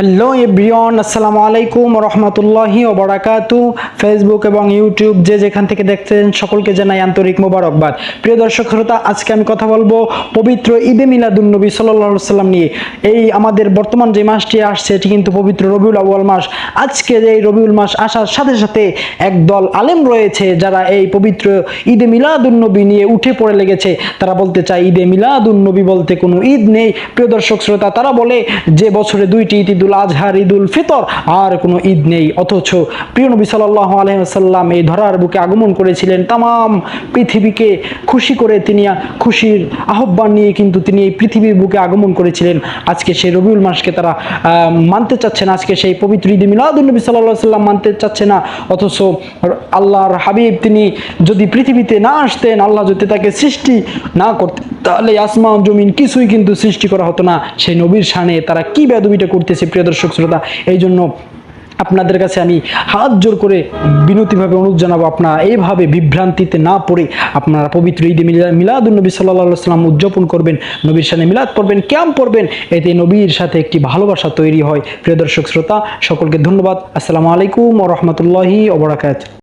Hello everyone, আসসালামু আলাইকুম রহমতুল্লাহি ওবরাকাতু। ফেসবুক এবং ইউটিউব যে যেখান থেকে দেখছেন সকলকে জানাই আন্তরিক মোবারকবাদ। প্রিয় দর্শক শ্রোতা, আজকে আমি কথা বলব পবিত্র ঈদে মিলাদুন্নবী সাল্লাহ সাল্লাম নিয়ে। এই আমাদের বর্তমান যে মাসটি আসছে, এটি কিন্তু পবিত্র রবিউল আউয়াল মাস। আজকে এই রবিউল মাস আসার সাথে সাথে একদল আলেম রয়েছে যারা এই পবিত্র ঈদে মিলাদুন্নবী নিয়ে উঠে পড়ে লেগেছে। তারা বলতে চায় ঈদে মিলাদুন্নবী বলতে কোনো ঈদ নেই। প্রিয় দর্শক শ্রোতা, তারা বলে যে বছরে দুইটি ঈদ ঈদুল আজহার ঈদুল ফিতর, আর কোনো ঈদ নেই। অথচ প্রিয় নবী সাল্লাহ আলহিহাসাল্লাম এই ধরার বুকে আগমন করেছিলেন তাম পৃথিবীকে খুশি করে তিনি খুশির আহ্বান নিয়ে কিন্তু তিনি এই পৃথিবীর বুকে আগমন করেছিলেন। আজকে সেই রবিউল মাসকে তারা মানতে চাচ্ছে না। আজকে সেই পবিত্র ঈদ মিলাদুল নবী সাল্লাহ সাল্লাম মানতে চাচ্ছে না। অথচ আল্লাহর হাবিব তিনি যদি পৃথিবীতে না আসতেন, আল্লাহ যদি তাকে সৃষ্টি না করতেন। তাহলে আসমান জমিন কিছুই কিন্তু সৃষ্টি করা হতো না। সেই নবীর শানে তারা কি বেদবিটা করতেছে প্রিয় দর্শক শ্রোতা? এই জন্য আপনাদের কাছে আমি হাত জোর করে বিনতিভাবে অনুরোধ জানাব, আপনারা এইভাবে বিভ্রান্তিতে না পড়ে আপনারা পবিত্র ঈদে মিলা মিলাদুল নবী সাল্লাহ সাল্লাম উদযাপন করবেন, নবীর সাথে মিলাদ পড়বেন ক্যাম্প পড়বেন, এতে নবীর সাথে একটি ভালোবাসা তৈরি হয়। প্রিয় দর্শক শ্রোতা, সকলকে ধন্যবাদ। আসসালামু আলাইকুম ও রহমতুল্লাহি ওবরাকাত